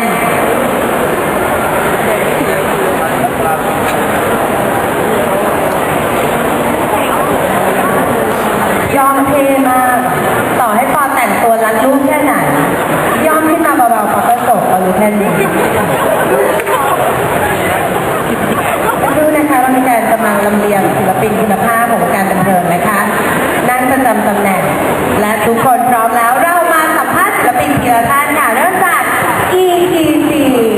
นยอมเทมากต่อให้ปอแต่งตัวรัดรูปแค่ไหน ยอมขึ้นมาเบาๆปอก็จบเรารู้แค่นี้ดูนะคะเรามีการกำลังลำเลียงศิลปินคุณภาพของวงการบันเทิงนะคะ นั่งประจำตำแหน่ง และทุกคนพร้อมแล้วเรามาสัมภาษณ์ศิลปินทีละท่านค่ะเริ่มจาก Felipe!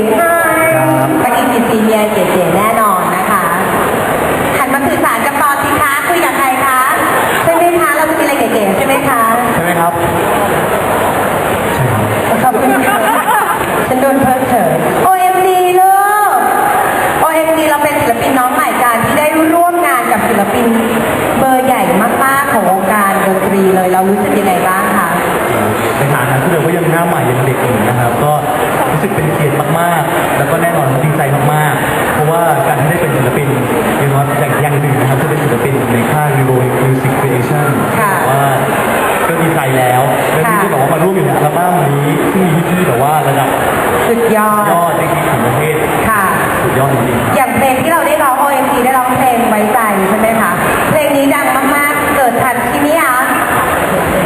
สุดยอด ยอดในที่ของประเทศค่ะ สุดยอดจริงๆอย่างเพลงที่เราได้ร้อง OMD ได้ร้องเพลงไว้ใจใช่ไหมคะ เพลงนี้ดังมากๆ เกิดทันที่นี่อะ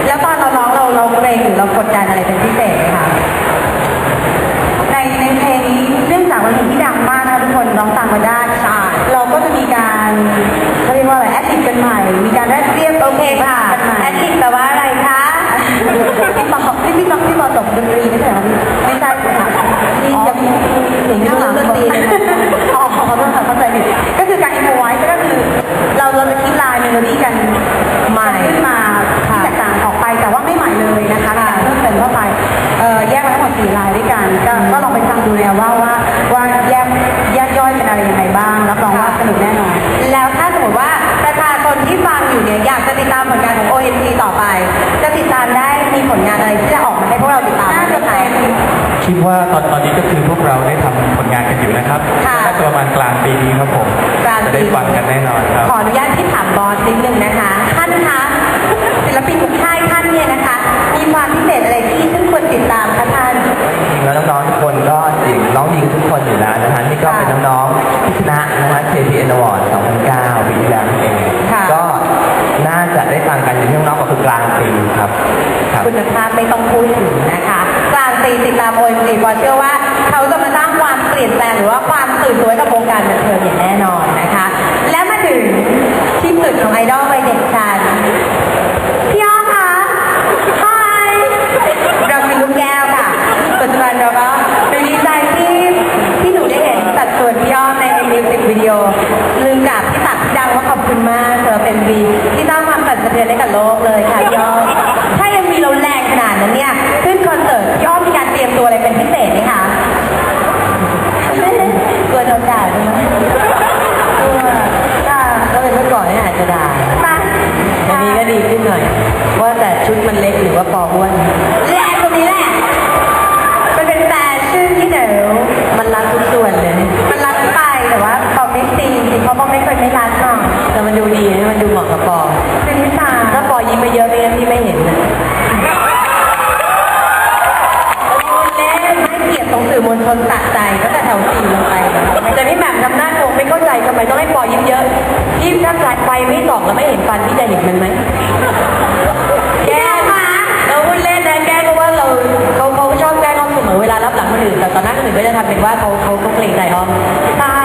แล้วตอนเราร้องเราเราเกรงหรือเรากดดันอะไรเป็นพิเศษไหมคะในในเพลงนี้เนื่องจากมันเป็นที่ดังมากนะทุกคนร้องตามกันได้ใช่เราก็จะมีการเขาเรียกว่าอะไรแอดลิปกันใหม่ มีการแรกเรียบ อยู่เนี่ยอยากจะติดตามผลงานของ OMC ต่อไป จะติดตามได้มีผลงานอะไรที่จะออกมาให้พวกเราติดตามน่าจะเป็นคิดว่าตอนตอนนี้ก็คือพวกเราได้ทำผลงานกันอยู่นะครับค่ะน่าจะประมาณกลางปีนี้ครับผม กลางปี จะได้ฟังกันแน่นอนครับ ขออนุญาตที่ถามบอสนิดนึงนะคะท่านคะ การบันเทิงอย่างแน่นอนนะคะ และมาถึงที่สุดของไอดอลวัยเด็กกันพี่อ้อคะฮายเราเป็นลูกแก้วค่ะปัจจุบันเราก็เป็นดีใจที่ที่หนูได้เห็นสัดส่วนพี่อ้อมในมิวสิกวิดีโอลืมกับพี่ตักพี่ดังว่าขอบคุณมากเธอเป็นวี รือว่าปออ้วนแรงตรงนี้แหละ มันเป็นแฟชั่นที่เดี๋ยวมันรัดทุกส่วนเลย มันรัดไปแต่ว่าปอไม่ตีจริงๆเพราะปอไม่เคยไม่รัดหรอกแต่มันดูดีนะมันดูเหมาะกับปอเป็นนิสาถ้าปอยิ้มไปเยอะไม่งั้นพี่ไม่เห็นนะเล่นให้เกียรติตรงสื่อมวลชนตัดใจก็แต่แถวสี่ลงไปแต่พี่แหม่มทำหน้าโกงไม่เข้าใจทำไมต้องให้ปอยิ้มเยอะพี่ถ้าไฟไม่ส่องแล้วไม่เห็นฟันพี่จะเห็นมันไหม ก็จะทำเป็นว่าเขาเขาเขาเกรงใจอ้อมใช่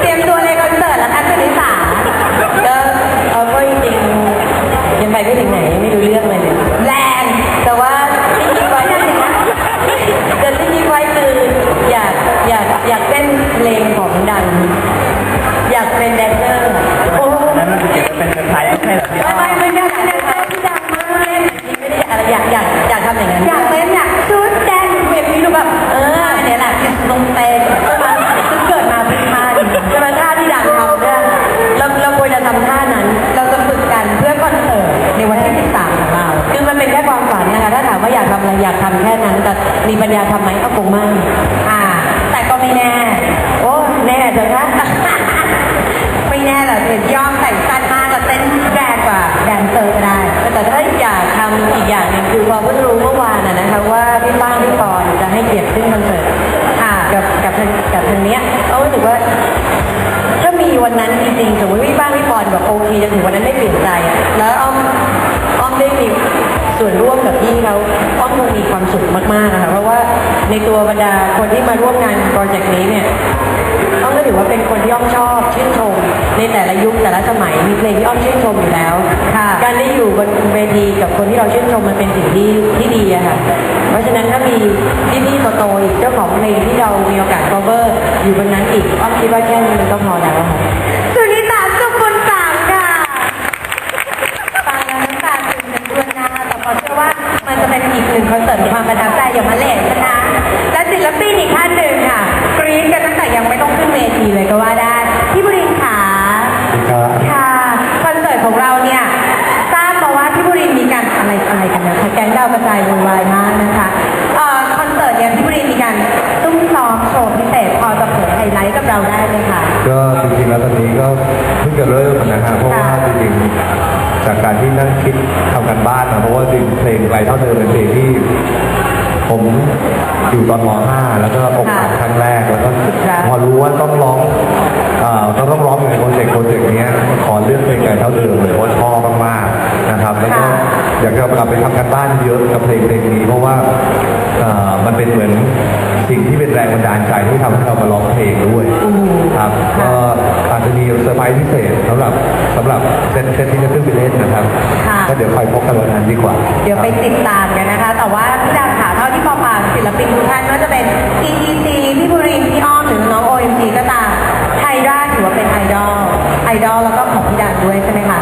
เตรียมตัวเลยคอนเสิร์ตแล้วท่านคณิสาก็เอาก็จริงๆยังไปไม่ถึงไหนไม่รู้เรื่องเลยเนี่ยแรงแต่ว่าที่คิดไว้นะแต่ที่คิดไว้คืออยากอยากอยากเต้นเพลงของดัง อยากเป็นแดนเซอร์โอ้นั้นมันจะเก็บไว้เป็นเซอร์ไพรส์ให้เหรอ แค่นั้นแต่มีปัญญาทำไหมก็คงไม่อ่า แต่ก็ไม่แน่ โอ้แน่เถอะนะไม่แน่หรอกเกิดย่อมแต่งสั้นมากก็เต้นแรงกว่าแดนเซอร์ก็ได้แต่ถ้าอยากทำอีกอย่างหนึ่งคือพอเพิ่งรู้เมื่อวานนะคะ ว่าพี่ป้าพี่ปอนจะให้เกียรติขึ้นคอนเสิร์ตอ่ากับกับกับทางเนี้ยเขารู้สึกว่าถ้ามีวันนั้นจริงๆสมมติพี่ป้าพี่ปอนแบบโอเคจะถึงวันนั้นไม่เปลี่ยนใจแล้วเอา ส่วนร่วมกับพี่เขาอ้อมคงมีความสุขมากๆนะคะเพราะว่าในตัวบรรดาคนที่มาร่วมงานโปรเจกต์นี้เนี่ยอ้อมก็ถือว่าเป็นคนที่อ้อมชอบชื่นชม ในแต่ละยุคแต่ละสมัยมีเพลงที่อ้อมชื่นชมอยู่แล้วค่ะการได้อยู่บนเวทีกับคนที่เราชื่นชมมันเป็นสิ่งที่ที่ดีอะค่ะเพราะฉะนั้นถ้ามีพี่ๆโตๆอีกเจ้าของเพลงที่เรามีโอกาส cover อยู่บนนั้นอีกอ้อมคิดว่าแค่นี้มันก็พอแล้วอะค่ะ เราได้ไหมคะก็จริงๆแล้วตอนนี้ก็เพิ่งจะเริ่มนะฮะเพราะว่าจริงๆจากการที่นั่งคิดทำกันบ้านนะเพราะว่าจริงเพลงไรเท่าเดิมเป็นเพลงที่ ผมอยู่ตอนม .5 แล้วก็อกหักครั้งแรกแล้วก็ค่ะพอรู้ว่าต้องร้องอ่าต้องต้องร้องอยู่ในโปรเจกต์โปรเจกต์เนี้ยขอเลือกเพลงไรเท่าเดิมเลยเพราะชอบมากๆนะครับ แล้วก็อยากจะกลับไปทำกันบ้านเยอะกับเพลงเพลงนี้เพราะว่า รงบันดาลใจที่ทำให้เรามาร้องเพลงด้วยครับก็อาจจะมีเซอร์ไพรส์พิเศษสำหรับสำหรับเซตเซตที่จะขึ้นไปเล่นนะครับค่ะก็เดี๋ยวคอยพบกันวันนั้นดีกว่า เดี๋ยวไปติดตามกันนะคะ แต่ว่าพี่ดาวขาเท่าที่พอฟังศิลปินทุกท่านว่าจะเป็น ETC พี่บุรีพี่อ้อมหรือน้อง OMG ก็ตามไทยราถือว่าเป็นไอดอลไอดอลแล้วก็ของพี่ดาวด้วยใช่ไหมคะ